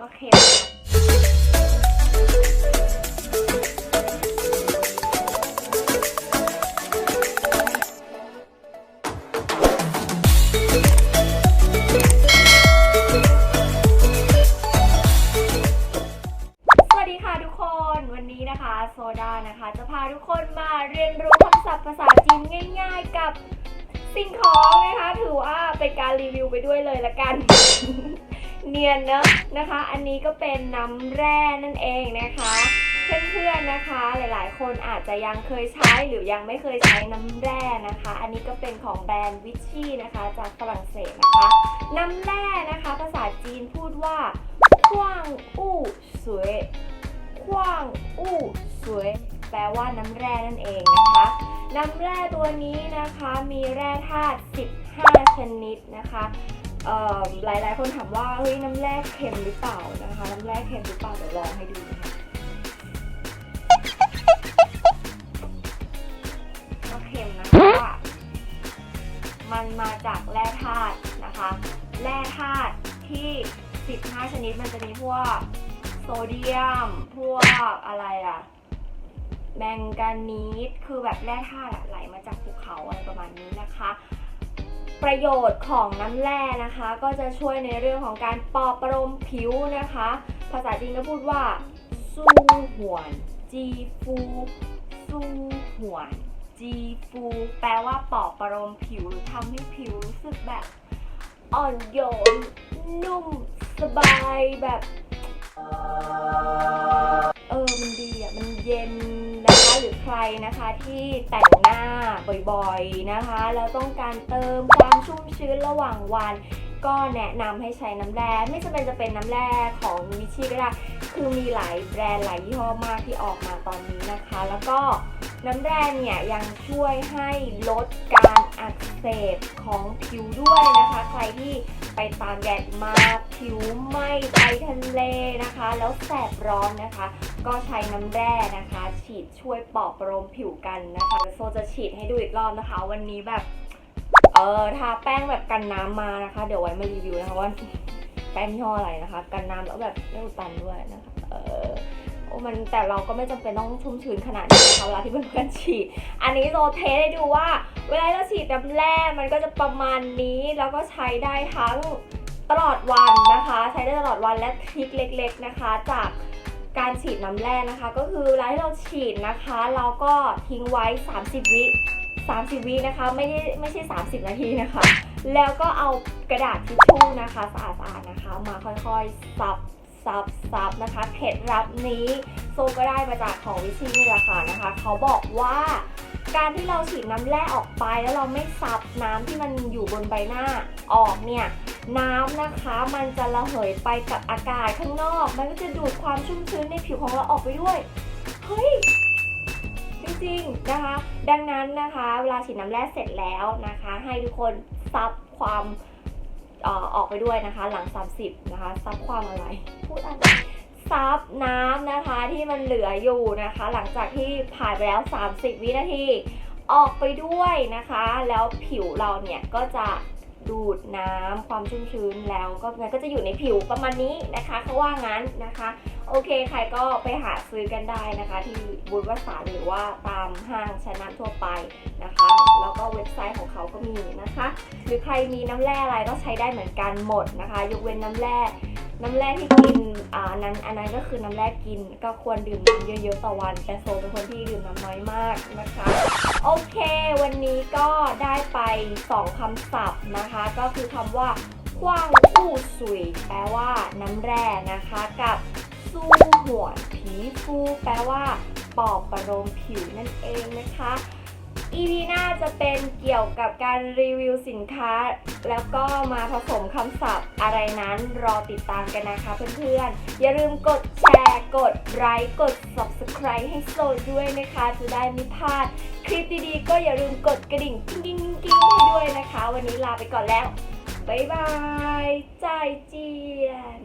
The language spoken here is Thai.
ก็เค็มครับสวัสดีค่ะทุกคนวันนี้นะคะโซดานะคะจะพาทุกคนมาเรียนรู้คำศัพท์ภาษาจีนง่าย ๆ กับสิ่งของนะคะ ถือว่าเป็นการรีวิวไปด้วยเลยละกัน เนียนเนอะนะคะ อันนี้ก็เป็นน้ำแร่นั่นเองนะคะ เพื่อนๆนะคะ หลายๆ คนอาจจะยังเคยใช้หรือยังไม่เคยใช้น้ำแร่นะคะ อันนี้ก็เป็นของแบรนด์วิชชี่นะคะ จากฝรั่งเศสนะคะ น้ำแร่นะคะ ภาษาจีนพูดว่าขว้างอู้สวยขว้างอู้สวยแปลว่าน้ำแร่นั่นเองนะคะ น้ำแร่ตัวนี้นะคะมีแร่ธาตุ15 ชนิดนะคะ เอ่อหลายๆคนถามว่าเฮ้ยน้ำแร่เค็มหรือเปล่านะคะ น้ำแร่เค็มหรือเปล่าเดี๋ยวลองให้ดูนะคะก็เค็มนะคะว่ามันมาจากแร่ธาตุนะคะ แร่ธาตุที่ 15 ชนิดมันจะมีพวกโซเดียม พวกอะไรอะแมงกานีสคือแบบแร่ธาตุไหลมาจากภูเขาอะไรประมาณนี้นะคะ ประโยชน์ของน้ำแร่นะคะ ก็จะช่วยในเรื่องของการปลอบประโลมผิวนะคะ ภาษาจีนก็พูดว่าซูหวนจีฟูซูหวนจีฟูแปลว่าปลอบประโลมผิวหรือทำให้ผิวรู้สึกแบบ อ่อนโยน นุ่ม สบายแบบ เออ มันดีอะ มันเย็น รือใครนะคะที่แต่งหน้าบ่อยๆนะคะแล้วต้องการเติมความชุ่มชื้นระหว่างวัน ก็แนะนำให้ใช้น้ำแร่ไม่จำเป็นจะเป็นน้ำแร่ของวิชีก็ได้คือมีหลายแบรนด์หลายยี่ห้อมากที่ออกมาตอนนี้นะคะ แล้วก็น้ำแร่เนี่ยยังช่วยให้ลดการอักเสบของผิวด้วยนะคะ ใครที่ไปตากแดดมาผิวไหม้ไปทะเลนะคะ แล้วแสบร้อนนะคะ ก็ใช้น้ำแร่นะคะ ฉีดช่วยปลอบประโลมผิวกันนะคะโซจะฉีดให้ดูอีกรอบนะคะ วันนี้แบบ เออทาแป้งแบบกันน้ำมานะคะ เดี๋ยวไว้มารีวิวนะคะว่าแป้งยี่ห้ออะไรนะคะ กันน้ำแล้วแบบไม่อุดตันด้วยนะคะ เออโอ้มันแต่เราก็ไม่จำเป็นต้องชุ่มชื้นขนาดนี้นะคะเวลาที่เพื่อนๆฉีด อันนี้โซเทสให้ดูว่า เวลาเราฉีดน้ำแร่มันก็จะประมาณนี้แล้วก็ใช้ได้ทั้งตลอดวันนะคะ ใช้ได้ตลอดวันและทริคเล็ก ๆนะคะ จาก การฉีดน้ำแร่นะคะ ก็คือเวลาที่เราฉีดนะคะ เราก็ทิ้งไว้ 30 วิ30 วินะคะ ไม่ได้ไม่ใช่ 30 นาทีนะคะ แล้วก็เอากระดาษทิชชู่นะคะสะอาดๆนะคะ มาค่อยๆซับซับซับนะคะเคล็ดลับนี้โซก็ได้มาจากของวิชีนี่แหละค่ะนะคะ เขาบอกว่าการที่เราฉีดน้ำแร่ออกไปแล้วเราไม่ซับน้ำที่มันอยู่บนใบหน้าออกเนี่ย น้ำนะคะ มันจะระเหยไปกับอากาศข้างนอก มันก็จะดูดความชุ่มชื้นในผิวของเราออกไปด้วย เฮ้ย จริงๆนะคะ ดังนั้นนะคะ เวลาฉีดน้ำแร่เสร็จแล้วนะคะ ให้ทุกคนซับความเอ่อออกไปด้วยนะคะ หลัง 30 นะคะ ซับความอะไร พูดอะไรซับน้ำนะคะที่มันเหลืออยู่นะคะ หลังจากที่ผ่านไปแล้ว 30 วินาทีออกไปด้วยนะคะ แล้วผิวเราเนี่ยก็จะ ดูดน้ำความชุ่มชื้นแล้วก็มันก็จะอยู่ในผิวประมาณนี้นะคะเขาว่างั้นนะคะ โอเคใครก็ไปหาซื้อกันได้นะคะ ที่บูธวสาหรือว่าตามห้างชั้นนำทั่วไปนะคะ แล้วก็เว็บไซต์ของเขาก็มีนะคะ หรือใครมีน้ำแร่อะไรก็ใช้ได้เหมือนกันหมดนะคะ ยกเว้นน้ำแร่ น้ำแร่ที่กินอ่านั้นอันนั้นก็คือน้ำแร่กินก็ควรดื่มน้ำเยอะๆต่อวัน แต่โซเป็นคนที่ดื่มน้ำน้อยมากนะคะ โอเค วันนี้ก็ได้ไป2คำศัพท์นะคะ ก็คือคำว่าคว้างอู้สุยแปลว่าน้ำแร่นะคะ กับสู้หัวผีฟูแปลว่าปอบประโลมผิวนั่นเองนะคะ EP หน้าจะเป็นเกี่ยวกับการรีวิวสินค้า แล้วก็มาผสมคำศัพท์อะไรนั้นรอติดตามกันนะคะเพื่อนๆ อย่าลืมกดแชร์กดไลค์กด subscribe ให้โซด้วยนะคะ จะได้ไม่พลาด คลิปดีๆ ก็อย่าลืมกดกระดิ่งกิ้งกิ้งกิ้งให้ด้วยนะคะ วันนี้ลาไปก่อนแล้ว บ๊ายบายจ่ายเจียน